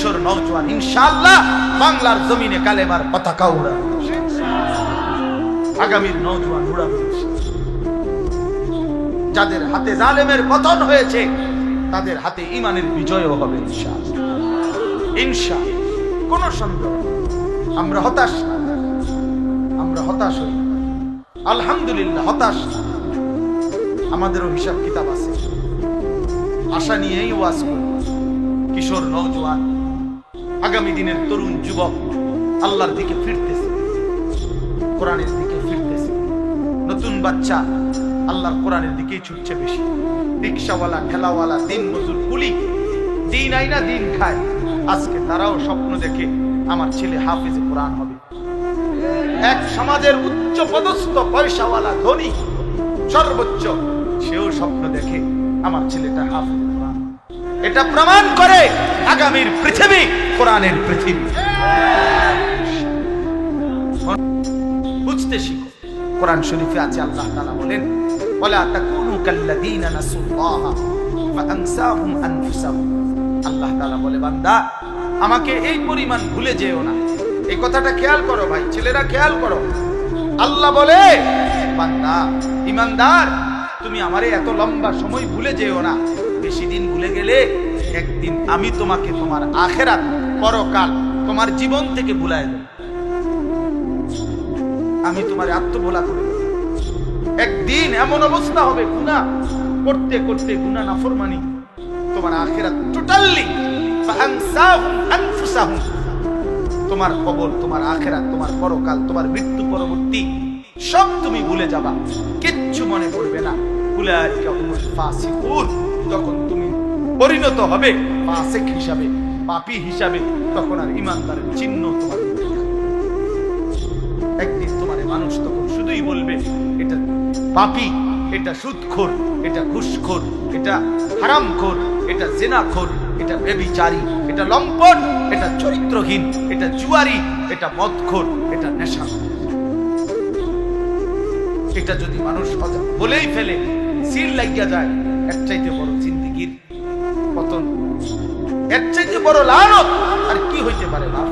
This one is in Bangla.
কিশোর নওজোয়ান, ইনশাআল্লাহ বাংলার জমিনে কালেমার পতাকা উড়াবে আগামীর নওজোয়ান উড়াবে যাদের হাতে জালেমের পতন হয়েছে, তাদের হাতে ইমানের বিজয়ও হবে, ইনশাআল্লাহ। ইনশা কোন সন্দেহ আমরা হতাশ আমরা হতাশ হই। আলহামদুলিল্লাহ, হতাশ আমাদেরও হিসাব কিতাব আছে। আশা নিয়েই ওয়াজ কিশোর নওজোয়ান আগামী দিনের তরুণ যুবক আল্লাহর দিকে ফিরতেছে, কোরআনের দিকে ফিরতেছে। নতুন বাচ্চা আল্লাহর কোরআনের দিকেই ছুটছে বেশি। রিক্সাওয়ালা, ঠেলাওয়ালা, দিন মজুর, কুলি, দিন আইনা দিন খায়। আজকে তারাও স্বপ্ন দেখে আমার ছেলে হাফিজে কোরআন হবে। এক সমাজের উচ্চ পদস্থ পয়সাওয়ালা ধনী, সর্বোচ্চ, সেও স্বপ্ন দেখে আমার ছেলেটা হাফিজ কোরআন এটা প্রমাণ করে আগামীর পৃথিবী কোরআনের পৃথিবী। বুঝতে শিখো। কোরআন শরীফে আছে আল্লাহ তাআলা বলেন, ওয়ালা তাকুনু কাল্লাযীনা নাসুল্লাহ ফাআনসাহুম আনফুসাহুম। আল্লাহ তাআলা বলে, বান্দা, আমাকে এই পরিমাণ ভুলে যেও না। এই কথাটা খেয়াল করো ভাই, ছেলেরা খেয়াল করো। আল্লাহ বলে, বান্দা, ইমানদার, তুমি আমারে এত লম্বা সময় ভুলে যেও না। বেশি দিন ভুলে গেলে একদিন আমি তোমাকে তোমার আখেরাত পরকাল তোমার জীবন থেকে ভুলায় দেব। আমি তোমার আত্মভোলা করে একদিন এমন অবস্থা হবে গুণা করতে করতে গুণা নাফরমানি। তোমার আখেরা টোটালি তোমার কবর, তোমার আখেরা তোমার পরকাল, তোমার মৃত্যু পরবর্তী সব তুমি ভুলে যাবা। কিচ্ছু মনে পড়বে না। তখন তুমি পরিণত হবে, ফাসিক হিসাবে পাপী হিসাবে তখন আর ইমানদারের চিহ্ন তোমার। একদিন তোমার মানুষ তখন শুধুই বলবে, এটা পাপি, এটা এটা ঘুষখোর, এটা হারামখোর, এটা জেনাখোর, এটা এটা লম্পট, এটা চরিত্রহীন, এটা জুয়ারি, এটা মদখোর, এটা নেশা এটা যদি মানুষ বলেই ফেলে সিল লাগিয়া যায়, এর চাইতে বড় জিন্দিগির পতন এর চাইতে বড় লানত আর কি হইতে পারে লাভ